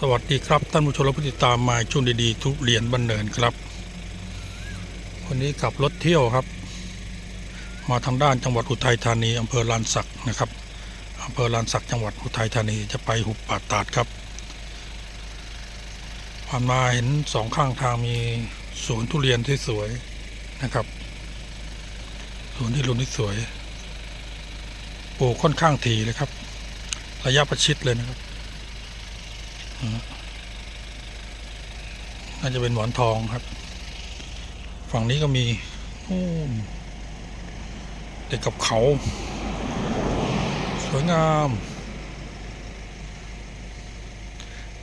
สวัสดีครับท่านผู้ชมและผู้ติดตามมาช่วงดีๆทุเรียนบันเนินครับ วันนี้ขับรถเที่ยวครับ มาทางด้านจังหวัดอุทัยธานีอำเภอลานสักนะครับอำเภอลานสักจังหวัดอุทัยธานีจะไปหุบป่าตาดครับผ่านมาเห็นสองข้างทางมีสวนทุเรียนที่สวยนะครับสวนที่รุนที่สวยปลูกค่อนข้างถี่เลยครับ ระยะประชิดเลยนะครับ น่าจะเป็นหมอนทองครับ ฝั่งนี้ก็มีนู่นติดกับเขา สวยงาม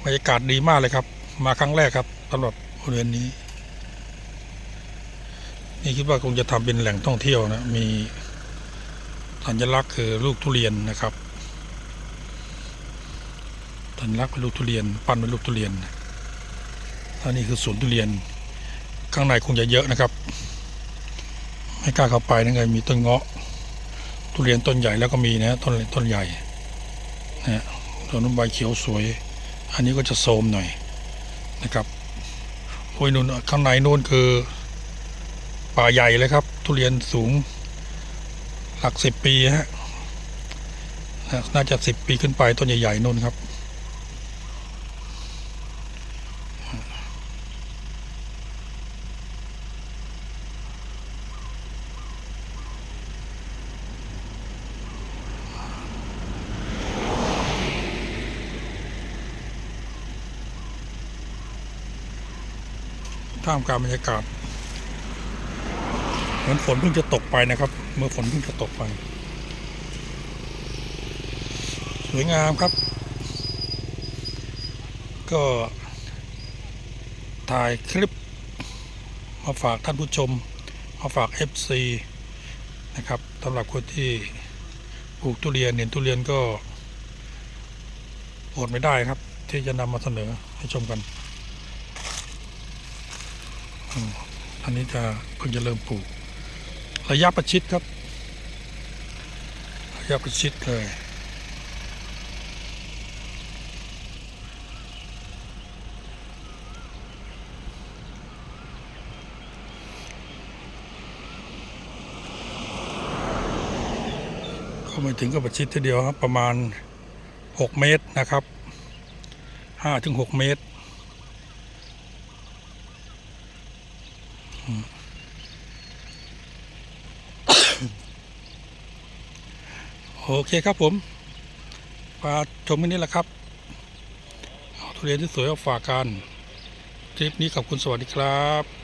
บรรยากาศดีมากเลยครับ มาครั้งแรกครับสำหรับบริเวณนี้ นี่คิดว่าคงจะทำเป็นแหล่งท่องเที่ยวนะ มีสัญลักษณ์คือลูกทุเรียนนะครับ สัญลักเป็นลูกทุเรียน ปั้นเป็นลูกทุเรียนอันนี้คือสวนทุเรียน ข้างในคงจะเยอะนะครับ ไม่กล้าเข้าไปนั่นไงมีต้นเงาะ ทุเรียนต้นใหญ่แล้วก็มีนะต้นต้นใหญ่นะฮะต้นนุ่มใบเขียวสวย อันนี้ก็จะโทมหน่อยนะครับโอ้ยนู่นข้างในนู่นคือป่าใหญ่เลยครับ ทุเรียนสูงหลักสิบปีฮะน่าจะสิบปีขึ้นไปต้นใหญ่ๆนู่นครับ ท่ามกลางบรรยากาศเหมือนฝนเพิ่งจะตกไปนะครับ เมื่อฝนเพิ่งจะตกไป สวยงามครับ ก็ ถ่ายคลิป มาฝากท่านผู้ชม มาฝาก FC นะครับสำหรับคนที่ปลูกทุเรียนเห็นทุเรียนก็อดไม่ได้ครับ ที่จะนำมาเสนอให้ชมกัน อันนี้จะเพิ่งจะเริ่มปลูก ระยะประชิดครับ ระยะประชิดเลยเข้าไปถึงก็ประชิดทีเดียวครับ ประมาณ 6 เมตรนะครับ5ถึง6เมตร โอเคครับผมมาชมกันนี้แหละครับ เอาทุเรียนที่สวยเอาฝากกัน คลิปนี้ขอบคุณสวัสดีครับ